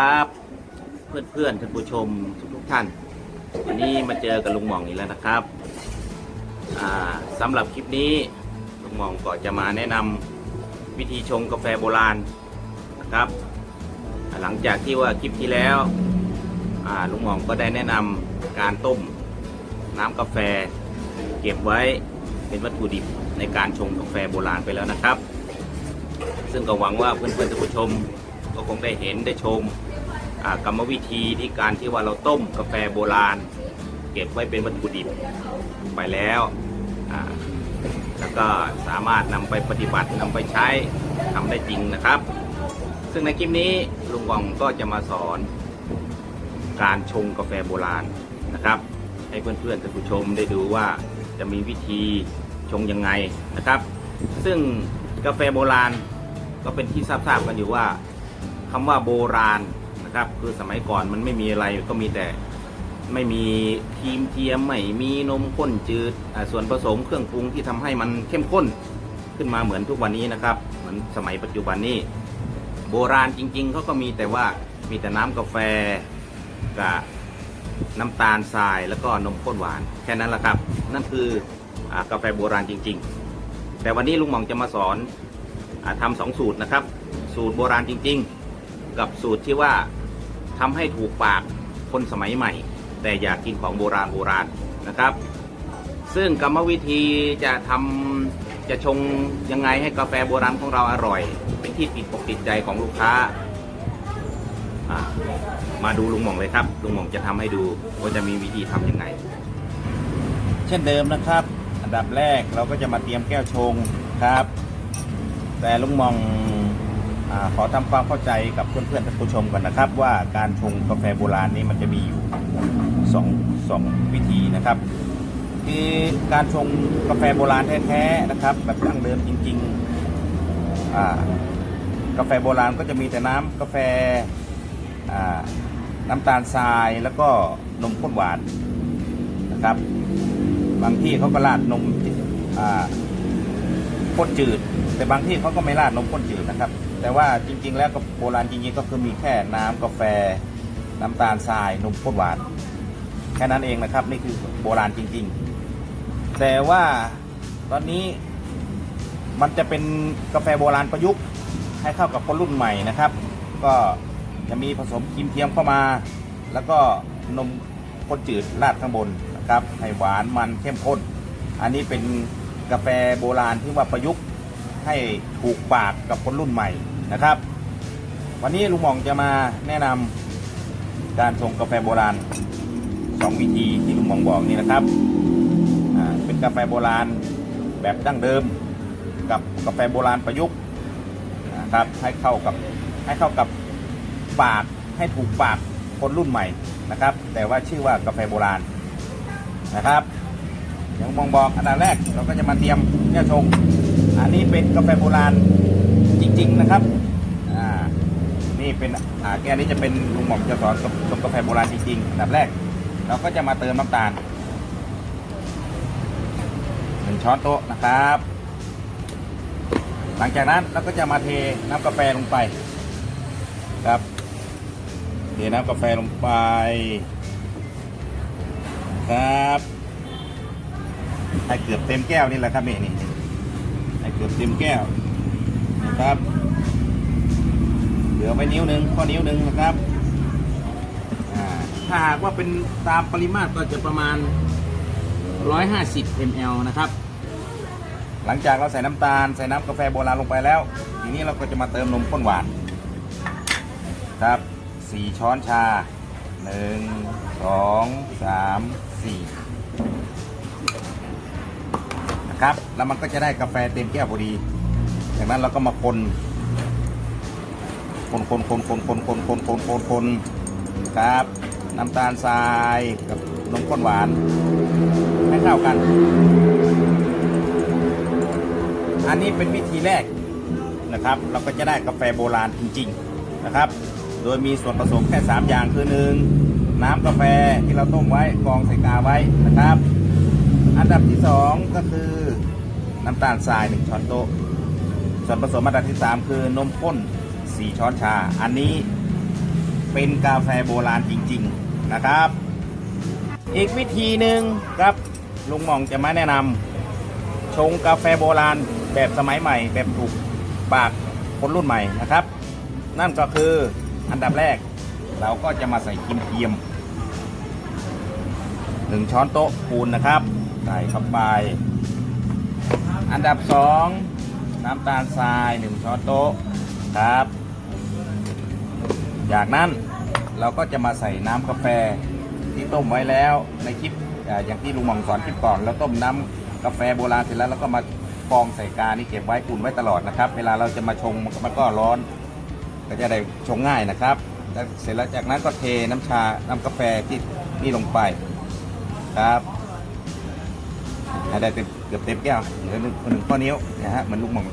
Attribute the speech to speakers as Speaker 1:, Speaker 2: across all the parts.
Speaker 1: ครับ เพื่อนเพื่อนท่านผู้ชมทุกทุกท่าน วันนี้มาเจอกับลุงหม่องอีกแล้วนะครับสำหรับคลิปนี้ลุงหม่องก็จะมาแนะนำวิธีชงกาแฟโบราณนะครับ หลังจากที่ว่าคลิปที่แล้วลุงหม่องก็ได้แนะนำการต้มน้ำกาแฟ เก็บไว้เป็นวัตถุดิบในการชงกาแฟโบราณไปแล้วนะครับ ซึ่งก็หวังว่าเพื่อนๆท่านผู้ชมก็คงได้เห็นได้ชม กรรมวิธีที่การที่ว่าเราต้มกาแฟโบราณ เก็บไว้เป็นวัตถุดิบไปแล้วแล้วก็สามารถนำไปปฏิบัตินำไปใช้ทำได้จริงนะครับ ซึ่งในคลิปนี้ลุงว่องก็จะมาสอน การชงกาแฟโบราณนะครับ ให้เพื่อนๆท่านผู้ชมได้ดูว่าจะมีวิธีชงยังไงนะครับ ซึ่งกาแฟโบราณก็เป็นที่ทราบๆกันอยู่ว่าคำว่าโบราณ นะครับ คือสมัยก่อนมันไม่มีอะไรก็มีแต่ไม่มีครีมเทียมไม่มีนมข้นจืดส่วนผสมเครื่องปรุงที่ทำให้มันเข้มข้นขึ้นมาเหมือนทุกวันนี้นะครับ เหมือนสมัยปัจจุบันนี้ โบราณจริงๆเขาก็มีแต่ว่ามีแต่น้ำกาแฟกับน้ำตาลทรายแล้วก็นมข้นหวานแค่นั้นแหละครับ นั่นคืออกาแฟโบราณจริง ๆ แต่วันนี้ลุงหม่องจะมาสอนอทำสองสูตรนะครับ สูตรโบราณจริง ๆ กับสูตรที่ว่า ทำให้ถูกปากคนสมัยใหม่ แต่อยากกินของโบราณโบราณนะครับ ซึ่งกรรมวิธีจะทำจะชงยังไงให้กาแฟโบราณของเราอร่อย เป็นที่ติดอกติดใจของลูกค้า มาดูลุงหม่องเลยครับ ลุงหม่องจะทำให้ดูว่าจะมีวิธีทำยังไง เช่นเดิมนะครับ อันดับแรกเราก็จะมาเตรียมแก้วชงครับ แต่ลุงหม่อง ขอทำความเข้าใจกับเพื่อนๆท่านผู้ชมก่อนนะครับ ว่าการชงกาแฟโบราณนี้มันจะมีอยู่สองสองวิธีนะครับ คือการชงกาแฟโบราณแท้ๆนะครับแบบดั้งเดิมจริงๆกาแฟโบราณก็จะมีแต่น้ำกาแฟน้ำตาลทรายแล้วก็นมข้นหวานนะครับ บางที่เขาก็ราดนมอ่า ข้นจืด แต่บางที่เขาก็ไม่ราดนมข้นจืดนะครับ แต่ว่าจริง ๆ แล้วก็โบราณจริงๆก็คือมีแค่น้ำกาแฟ น้ำตาลทรายนมข้นหวานแค่นั้นเองนะครับ นี่คือโบราณจริง ๆ แต่ว่าตอนนี้มันจะเป็นกาแฟโบราณประยุกต์ให้เข้ากับคนรุ่นใหม่นะครับ ก็จะมีผสมครีมเทียมเข้ามา แล้วก็นมข้นจืดราดข้างบนนะครับให้หวานมันเข้มข้น อันนี้เป็น กาแฟโบราณที่ว่าประยุกต์ให้ถูกปากกับคนรุ่นใหม่นะครับ วันนี้ลุงหม่องจะมาแนะนำการชงกาแฟโบราณสองวิธีที่ลุงหม่องบอกนี่นะครับเป็นกาแฟโบราณแบบดั้งเดิม กับกาแฟโบราณประยุกต์นะครับให้เข้ากับให้เข้ากับปากให้ถูกปากคนรุ่นใหม่นะครับ แต่ว่าชื่อว่ากาแฟโบราณนะครับ อย่างมองบอกอันดับแรกเราก็จะมาเตรียมแก้วชง อันนี้เป็นกาแฟโบราณจริง ๆนะครับอ่านี่เป็นอ่าแก้วนี้จะเป็นลุงหม่อมจะสอนกับกาแฟโบราณจริงๆอันดับแรก เราก็จะมาเติมน้ำตาลหนึ่งช้อนโต๊ะนะครับ หลังจากนั้นเราก็จะมาเทน้ำกาแฟลงไปครับเทน้ำกาแฟลงไป ครับ ให้เกือบเต็มแก้วนี่แหละครับนี่นี่ให้เกือบเต็มแก้วนะครับ เหลือไว้นิ้วหนึ่งข้อนิ้วหนึ่งนะครับถ้าหากว่าเป็นตามปริมาตรก็จะประมาณ 150 ml นะครับ หลังจากเราใส่น้ำตาลใส่น้ำกาแฟโบราณลงไปแล้ว ทีนี้เราก็จะมาเติมนมข้นหวานครับ 4 ช้อนชา 1 2 3 4นะ ครับ แล้วมันก็จะได้กาแฟเต็มแก้วพอดี จากนั้นเราก็มาคนคนคนคนคนคนคนคนคนคนคนครับ น้ำตาลทรายกับนมข้นหวาน ให้เข้ากัน อันนี้เป็นวิธีแรกนะครับ เราก็จะได้กาแฟโบราณจริง ๆนะครับ โดยมีส่วนผสมแค่ 3 อย่างคือหนึ่งน้ำกาแฟที่เราต้มไว้กองใส่กาไว้นะครับ อันดับที่ 2 ก็คือ น้ำตาลทราย 1 ช้อนโต๊ะ ส่วนผสมอันดับที่ 3 คือนมข้น 4 ช้อนชา อันนี้เป็นกาแฟโบราณจริง ๆนะครับ อีกวิธีหนึ่งครับลุงหมองจะมาแนะนำชงกาแฟโบราณแบบสมัยใหม่ แบบถูกปากคนรุ่นใหม่นะครับ นั่นก็คืออันดับแรก เราก็จะมาใส่ครีมเทียมหนึ่งช้อนโต๊ะปูนนะครับ ใส่เข้าไป อันดับสองน้ำตาลทรายหนึ่งช้อนโต๊ะครับ จากนั้นเราก็จะมาใส่น้ำกาแฟที่ต้มไว้แล้วในคลิปอย่างที่ลุงหมองสอนคลิปก่อนเราต้มน้ำกาแฟโบราณเสร็จแล้วเราก็มาฟองใส่กานี่เก็บไว้อุ่นไว้ตลอดนะครับ เวลาเราจะมาชงมันก็ร้อน ก็จะได้ชงง่ายนะครับเสร็จแล้วจากนั้นก็เทน้ำชาน้ำกาแฟที่นี่ลงไปครับ ได้เต็มเกือบเต็มแก้วเหลือหนึ่งหนึ่งข้อนิ้วนะฮะเหมือนลูกหม่อง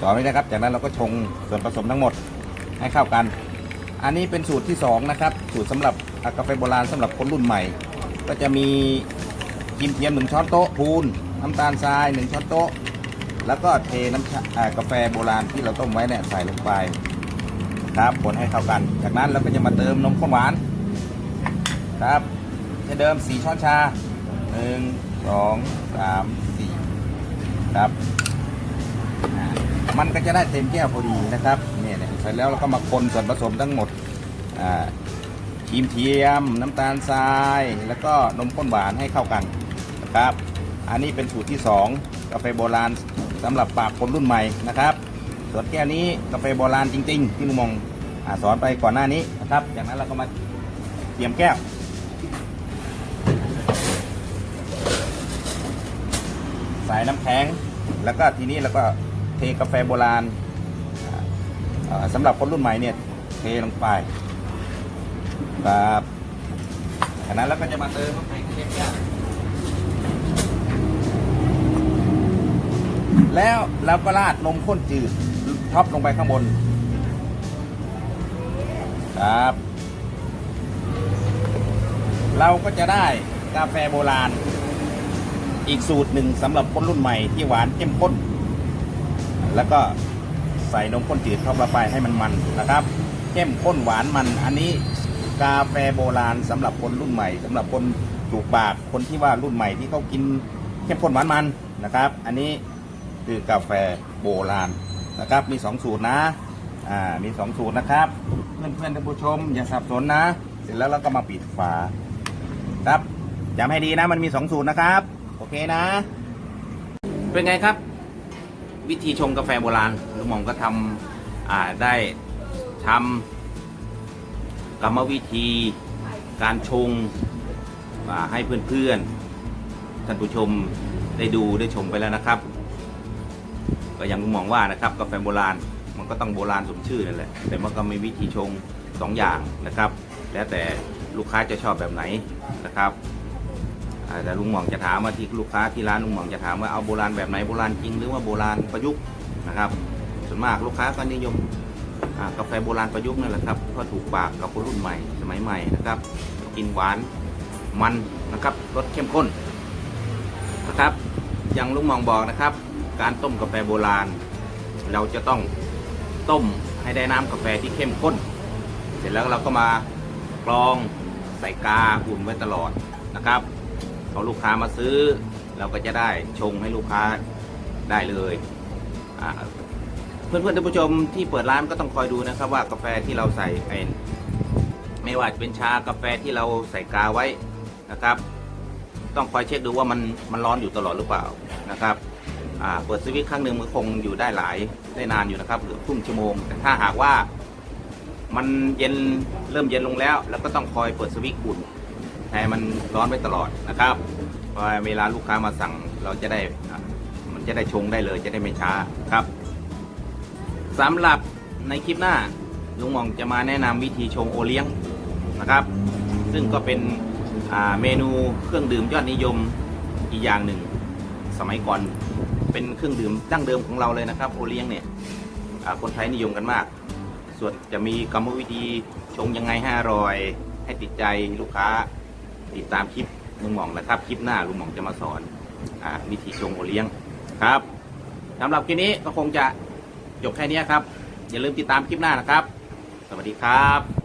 Speaker 1: สอนไว้นะครับ จากนั้นเราก็ชงส่วนผสมทั้งหมดให้เข้ากัน อันนี้เป็นสูตรที่สองนะครับ สูตรสำหรับกาแฟโบราณสำหรับคนรุ่นใหม่ ก็จะมีครีมเทียมหนึ่งช้อนโต๊ะพูนน้ำตาลทรายหนึ่งช้อนโต๊ะ แล้วก็เทน้ำชากาแฟโบราณที่เราต้มไว้เนี่ยใส่ลงไปครับคนให้เข้ากัน จากนั้นเราก็จะมาเติมนมข้นหวาน ครับจะเดิม 4 ช้อนชา1 2 3 4ครับมันก็จะได้เต็มแก้วพอดีนะครับเนี่ยเสร็จแล้วเราก็มาคนส่วนผสมทั้งหมดครีมเทียม น้ำตาลทราย แล้วก็นมข้นหวานให้เข้ากันนะครับ อันนี้เป็นสูตรที่ 2 กาแฟโบราณสำหรับปากคนรุ่นใหม่นะครับส่วนแก้วนี้กาแฟโบราณจริงๆที่ลุงมองอสอนไปก่อนหน้านี้นะครับ จากนั้นเราก็มาเตรียมแก้ว ใส่น้ำแข็ง แล้วก็ทีนี้เราก็เทกาแฟโบราณอ่าอ่าสำหรับคนรุ่นใหม่เนี่ยเทลงไปครับจากนั้นเราก็จะมาเติมน้ำแข็งเต็มแก้วแล้วเราก็ราดนมข้นจืดท็อปลงไปข้างบน ครับ เราก็จะได้กาแฟโบราณ อีกสูตรหนึ่งสำหรับคนรุ่นใหม่ที่หวานเข้มข้น แล้วก็ใส่นมข้นจืดเข้าไปให้มันมันนะครับเข้มข้นหวานมัน อันนี้กาแฟโบราณสำหรับคนรุ่นใหม่สำหรับคนถูกปากคนที่ว่ารุ่นใหม่ที่เขากินเข้มข้นหวานมันนะครับ อันนี้คือกาแฟโบราณนะครับ มีสองสูตรนะอ่ามีสองสูตรนะครับ เพื่อนเพื่อนๆท่านผู้ชมอย่าสับสนนะ เสร็จแล้วเราก็มาปิดฝาครับจำให้ดีนะมันมีสองสูตรนะครับ โอเคนะ เป็นไงครับ วิธีชงกาแฟโบราณลุงหม่อมก็ทำได้ทำกรรมวิธีการชงให้เพื่อนๆท่านผู้ชมได้ดูได้ชมไปแล้วนะครับ ก็อย่างลุงหมองว่านะครับกาแฟโบราณมันก็ต้องโบราณสมชื่อนั่นแหละแต่มันก็มีวิธีชงสองอย่างนะครับ แล้วแต่ลูกค้าจะชอบแบบไหนนะครับ แต่ลุงหม่องจะถามว่าที่ลูกค้าที่ร้านลุงหม่องจะถามว่าเอาโบราณแบบไหนโบราณจริงหรือว่าโบราณประยุกต์นะครับ ส่วนมากลูกค้าก็นิยมกาแฟโบราณประยุกต์นั่นแหละครับก็ถูกปากกับคนรุ่นใหม่สมัยใหม่นะครับ กินหวานมันนะครับรสเข้มข้นนะครับอย่างลุงหมองบอกนะครับ การต้มกาแฟโบราณ เราจะต้องต้มให้ได้น้ำกาแฟที่เข้มข้น เสร็จแล้วเราก็มากรองใส่กาอุ่นไว้ตลอดนะครับ พอลูกค้ามาซื้อ เราก็จะได้ชงให้ลูกค้าได้เลยอ่าเพื่อนๆท่านผู้ชมที่เปิดร้านก็ต้องคอยดูนะครับว่ากาแฟที่เราใส่ไอ้ไม่ว่าจะเป็นชากาแฟที่เราใส่กาไว้นะครับ ต้องคอยเช็คดูว่ามันมันร้อนอยู่ตลอดหรือเปล่านะครับเปิดสวิตช์ครั้งหนึ่งมันคงอยู่ได้หลายได้นานอยู่นะครับหลือครึ่งชั่วโมง แต่ถ้าหากว่ามันเย็นเริ่มเย็นลงแล้ว แล้วก็ต้องคอยเปิดสวิตช์อุ่น ให้มันร้อนไว้ตลอดนะครับพอเวลาลูกค้ามาสั่งเราจะได้มันจะได้ชงได้เลยจะได้ไม่ช้าครับสำหรับในคลิปหน้าลุงหมองจะมาแนะนำวิธีชงโอเลี้ยงนะครับ ซึ่งก็เป็นเมนูเครื่องดื่มยอดนิยมอีกอย่างหนึ่ง สมัยก่อนเป็นเครื่องดื่มดั้งเดิมของเราเลยนะครับโอเลี้ยงเนี่ยคนไทยนิยมกันมาก ส่วนจะมีกรรมวิธีชงยังไงให้อร่อย ให้ติดใจลูกค้า ติดตามคลิปลุงหม่องนะครับ คลิปหน้าลุงหม่องจะมาสอนอวิธีชงโอเลี้ยงครับสำหรับคลิปนี้ก็คงจะจบแค่นี้ครับ อย่าลืมติดตามคลิปหน้านะครับ สวัสดีครับ